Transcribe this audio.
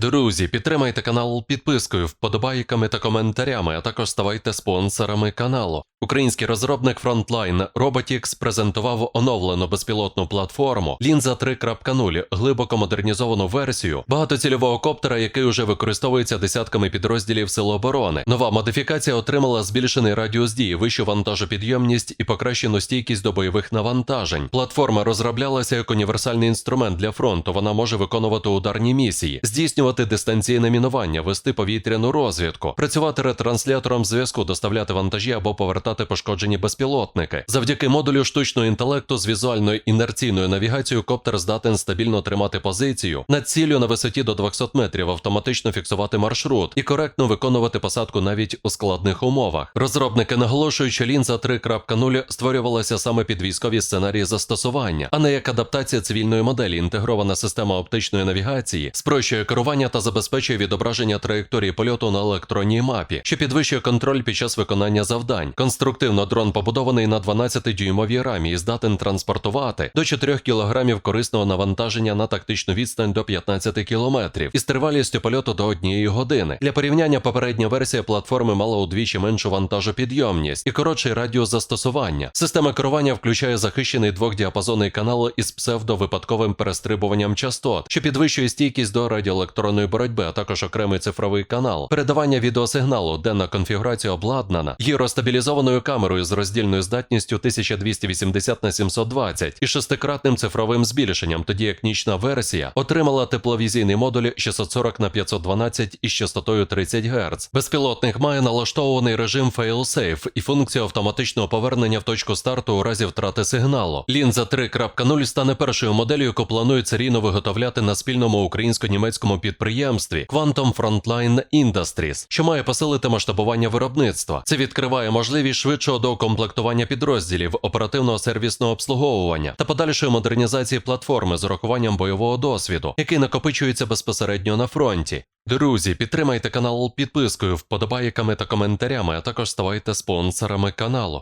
Друзі, підтримайте канал підпискою, вподобайками та коментарями, а також ставайте спонсорами каналу. Український розробник Frontline Robotics презентував оновлену безпілотну платформу Лінза 3.0, глибоко модернізовану версію багатоцільового коптера, який уже використовується десятками підрозділів Сил оборони. Нова модифікація отримала збільшений радіус дії, вищу вантажопідйомність і покращену стійкість до бойових навантажень. Платформа розроблялася як універсальний інструмент для фронту. Вона може виконувати ударні місії, здійснювати дистанційне мінування, вести повітряну розвідку, працювати ретранслятором зв'язку, доставляти вантажі або повертати пошкоджені безпілотники. Завдяки модулю штучного інтелекту з візуальною інерційною навігацією коптер здатен стабільно тримати позицію над ціллю на висоті до 200 метрів, автоматично фіксувати маршрут і коректно виконувати посадку навіть у складних умовах. Розробники наголошують, що лінза 3.0 створювалася саме під військові сценарії застосування, а не як адаптація цивільної моделі. Інтегрована система оптичної навігації спрощує керування та забезпечує відображення траєкторії польоту на електронній мапі, що підвищує контроль під час виконання завдань. Конструктивно дрон побудований на 12-дюймовій рамі і здатен транспортувати до 4 кг корисного навантаження на тактичну відстань до 15 км із тривалістю польоту до 1 години. Для порівняння попередня версія платформи мала удвічі меншу вантажопідйомність і коротший радіус застосування. Система керування включає захищений двохдіапазонний канал із псевдовипадковим перестрибуванням частот, що підвищує стійкість до радіоелектронної боротьби, а також окремий цифровий канал, передавання відеосигналу, денна конфігурація обладнана гіростабілізованою камерою з роздільною здатністю 1280 на 720 і шестикратним цифровим збільшенням, тоді як нічна версія отримала тепловізійний модуль 640 на 512 із частотою 30 Гц. Безпілотник має налаштований режим Failsafe і функцію автоматичного повернення в точку старту у разі втрати сигналу. Лінза 3.0 стане першою моделлю, яку планують серійно виготовляти на спільному українсько-німецькому підприємстві Quantum Frontline Industries, що має посилити масштабування виробництва. Це відкриває можливість швидшого доукомплектування підрозділів, оперативного сервісного обслуговування та подальшої модернізації платформи з урахуванням бойового досвіду, який накопичується безпосередньо на фронті. Друзі, підтримайте канал підпискою, вподобайками та коментарями, а також ставайте спонсорами каналу.